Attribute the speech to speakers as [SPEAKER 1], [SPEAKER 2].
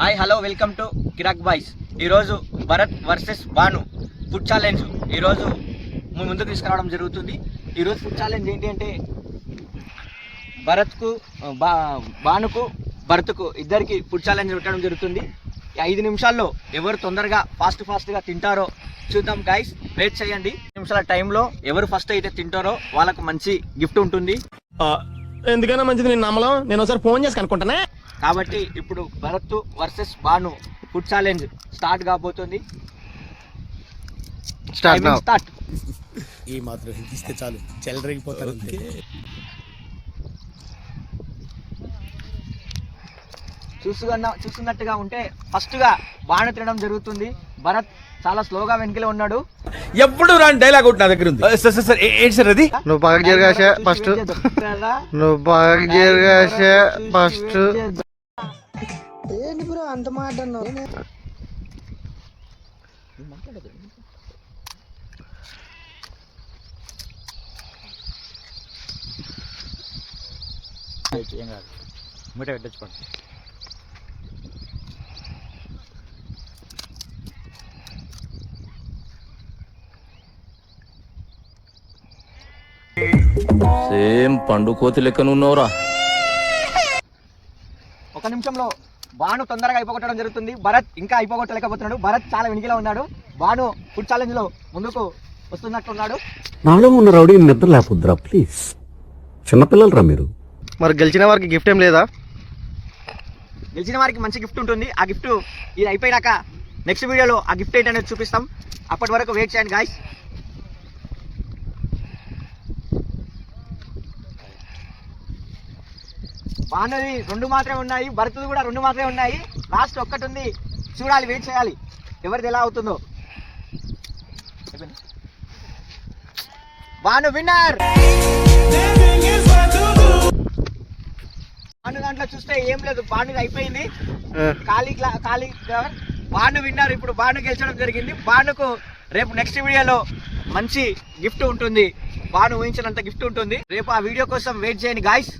[SPEAKER 1] Hi hello welcome to Kirak boys. ఈరోజు Bharat versus Bhanu food challenge. ఈరోజు ముందుకు తీసుకురావడం జరుగుతుంది. ఈరోజు ఫుడ్ ఛాలెంజ్ ఏంటి అంటే భరత్కు బా భానుకు భరత్కు ఇద్దరికి ఫుడ్ ఛాలెంజ్ పెట్టడం జరుగుతుంది. ఐదు నిమిషాల్లో ఎవరు తొందరగా ఫాస్ట్ ఫాస్ట్గా తింటారో చూద్దాం గైస్ వెయిట్ చేయండి. నిమిషాల టైంలో ఎవరు ఫస్ట్ అయితే తింటారో వాళ్ళకు మంచి గిఫ్ట్ ఉంటుంది.
[SPEAKER 2] ఎందుకైనా మంచిది నేను నమ్మలం? నేను ఒకసారి ఫోన్ చేసి కనుక్కుంటానే.
[SPEAKER 1] కాబట్టి ఇప్పుడు Bharat versus Bhanu food challenge start కాబోతుంది.
[SPEAKER 3] స్టార్ట్
[SPEAKER 2] ఈ మాత్రం ఇస్తే చాలు. చెల్లరగిపోతారు
[SPEAKER 1] చూస్తున్న చూస్తున్నట్టుగా ఉంటే ఫస్ట్గా బాణ తినడం జరుగుతుంది. భరత్ చాలా స్లోగా వెనుకలే ఉన్నాడు.
[SPEAKER 4] ఎప్పుడు రాని డైలాగ్ ఒకటి నా దగ్గర ఉంది. సార్ సార్ సార్ ఏంటి సార్ అది?
[SPEAKER 3] నువ్వు బాగా జరగాస ఫస్ట్. నువ్వు బాగా జరగాస ఫస్ట్.
[SPEAKER 5] సేమ్ పండు కోతి లెక్కన ఉన్నవరా
[SPEAKER 1] ఒక నిమిషంలో బాను తొందరగా అయిపోగొట్టడం జరుగుతుంది. భరత్ ఇంకా అయిపోగొట్టలేకపోతున్నాడు. భరత్ చాలా వెనుకలో ఉన్నాడు. బాను ఫుడ్ ఛాలెంజ్లో ముందుకు వస్తున్నట్టున్నాడు.
[SPEAKER 6] నాలో ఉన్న రౌడీ నిద్ర లేపుద్రా ప్లీజ్ చిన్నపిల్లలరా మీరు?
[SPEAKER 3] మరి గెలిచిన వారికి గిఫ్ట్ ఏం లేదా?
[SPEAKER 1] గెలిచిన వారికి మంచి గిఫ్ట్ ఉంటుంది. ఆ గిఫ్ట్ ఇది అయిపోయాక నెక్స్ట్ వీడియోలో ఆ గిఫ్ట్ ఏంటనేది చూపిస్తాం. అప్పటి వరకు వెయిట్ చేయండి గాయస్ బాగున్నది రెండు మాత్రమే ఉన్నాయి భరతులు కూడా రెండు మాత్రమే ఉన్నాయి. లాస్ట్ ఒక్కటి ఉంది. చూడాలి వెయిట్ చేయాలి. ఎవరిది ఎలా అవుతుందో. బాను విన్నర్ బాను దాంట్లో చూస్తే ఏం లేదు బాను అయిపోయింది. ఖాళీ ఖాళీ బాను విన్నారు ఇప్పుడు బాను గెలిచడం జరిగింది. బానుకు రేపు నెక్స్ట్ వీడియోలో మంచి గిఫ్ట్ ఉంటుంది. బాను ఊహించినంత గిఫ్ట్ ఉంటుంది. రేపు ఆ వీడియో కోసం వెయిట్ చేయండి గాయస్